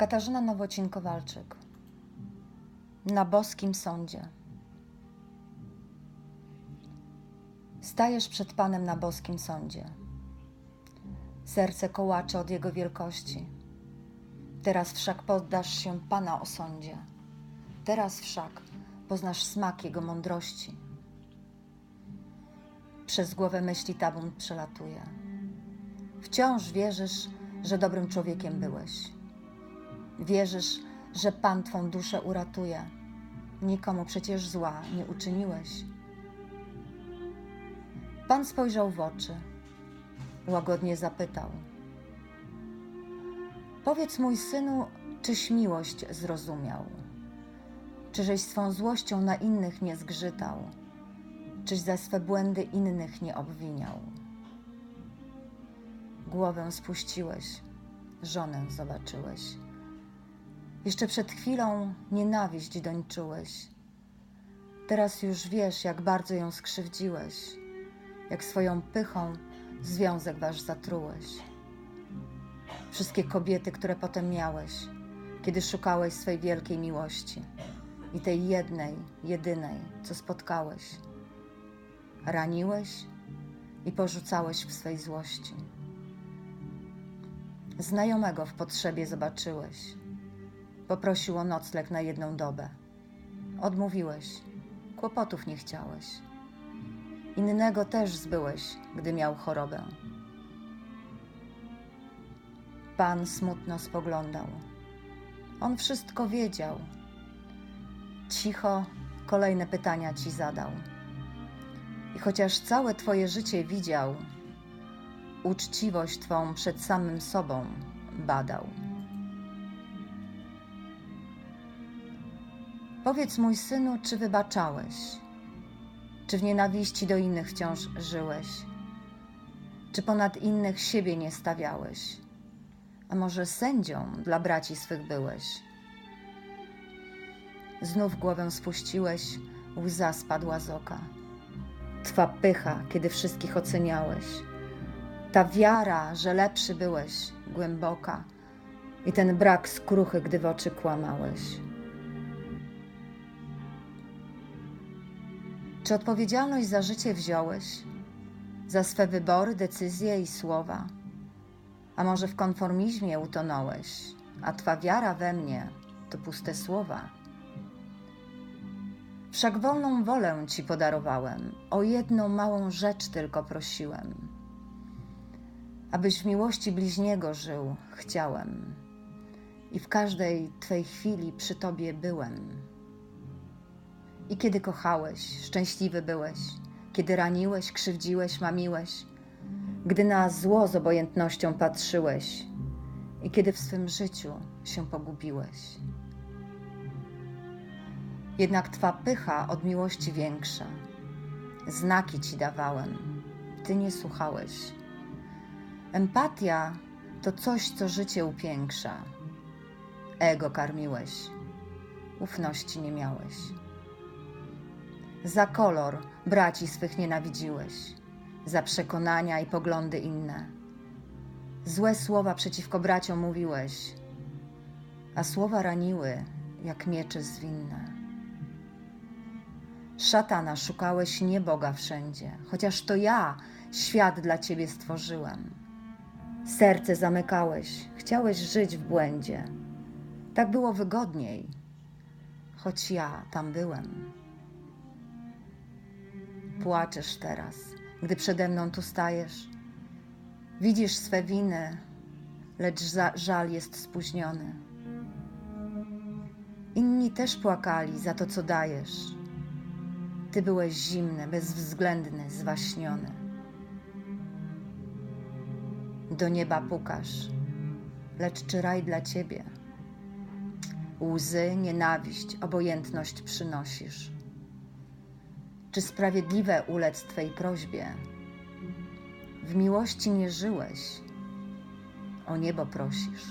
Katarzyna Nowocin-Kowalczyk Na boskim sądzie Stajesz przed Panem na boskim sądzie. Serce kołacze od Jego wielkości. Teraz wszak poddasz się Pana osądzie. Teraz wszak poznasz smak Jego mądrości. Przez głowę myśli tabun przelatuje. Wciąż wierzysz, że dobrym człowiekiem byłeś. Wierzysz, że Pan Twą duszę uratuje. Nikomu przecież zła nie uczyniłeś. Pan spojrzał w oczy, łagodnie zapytał: Powiedz, mój synu, czyś miłość zrozumiał? Czyżeś swą złością na innych nie zgrzytał? Czyś za swe błędy innych nie obwiniał? Głowę spuściłeś, żonę zobaczyłeś. Jeszcze przed chwilą nienawiść doń czułeś. Teraz już wiesz, jak bardzo ją skrzywdziłeś, jak swoją pychą związek wasz zatrułeś. Wszystkie kobiety, które potem miałeś, kiedy szukałeś swej wielkiej miłości i tej jednej, jedynej, co spotkałeś, raniłeś i porzucałeś w swej złości. Znajomego w potrzebie zobaczyłeś. Poprosił o nocleg na jedną dobę. Odmówiłeś, kłopotów nie chciałeś. Innego też zbyłeś, gdy miał chorobę. Pan smutno spoglądał. On wszystko wiedział. Cicho kolejne pytania ci zadał. I chociaż całe twoje życie widział, uczciwość twą przed samym sobą badał. Powiedz, mój synu, czy wybaczałeś? Czy w nienawiści do innych wciąż żyłeś? Czy ponad innych siebie nie stawiałeś? A może sędzią dla braci swych byłeś? Znów głowę spuściłeś, łza spadła z oka. Twa pycha, kiedy wszystkich oceniałeś. Ta wiara, że lepszy byłeś, głęboka. I ten brak skruchy, gdy w oczy kłamałeś. Czy odpowiedzialność za życie wziąłeś? Za swe wybory, decyzje i słowa? A może w konformizmie utonąłeś, a twa wiara we mnie to puste słowa? Wszak wolną wolę ci podarowałem, o jedną małą rzecz tylko prosiłem. Abyś w miłości bliźniego żył, chciałem, i w każdej twej chwili przy tobie byłem. I kiedy kochałeś, szczęśliwy byłeś, kiedy raniłeś, krzywdziłeś, mamiłeś, gdy na zło z obojętnością patrzyłeś i kiedy w swym życiu się pogubiłeś. Jednak twa pycha od miłości większa. Znaki ci dawałem, ty nie słuchałeś. Empatia to coś, co życie upiększa. Ego karmiłeś, ufności nie miałeś. Za kolor braci swych nienawidziłeś, za przekonania i poglądy inne. Złe słowa przeciwko braciom mówiłeś, a słowa raniły jak miecze zwinne. Szatana szukałeś nie Boga wszędzie, chociaż to ja świat dla ciebie stworzyłem. Serce zamykałeś, chciałeś żyć w błędzie. Tak było wygodniej, choć ja tam byłem. Płaczesz teraz, gdy przede mną tu stajesz. Widzisz swe winy, lecz żal jest spóźniony. Inni też płakali za to, co dajesz. Ty byłeś zimny, bezwzględny, zwaśniony. Do nieba pukasz, lecz czy raj dla ciebie? Łzy, nienawiść, obojętność przynosisz. Czy sprawiedliwe ulec Twej prośbie? W miłości nie żyłeś, o niebo prosisz.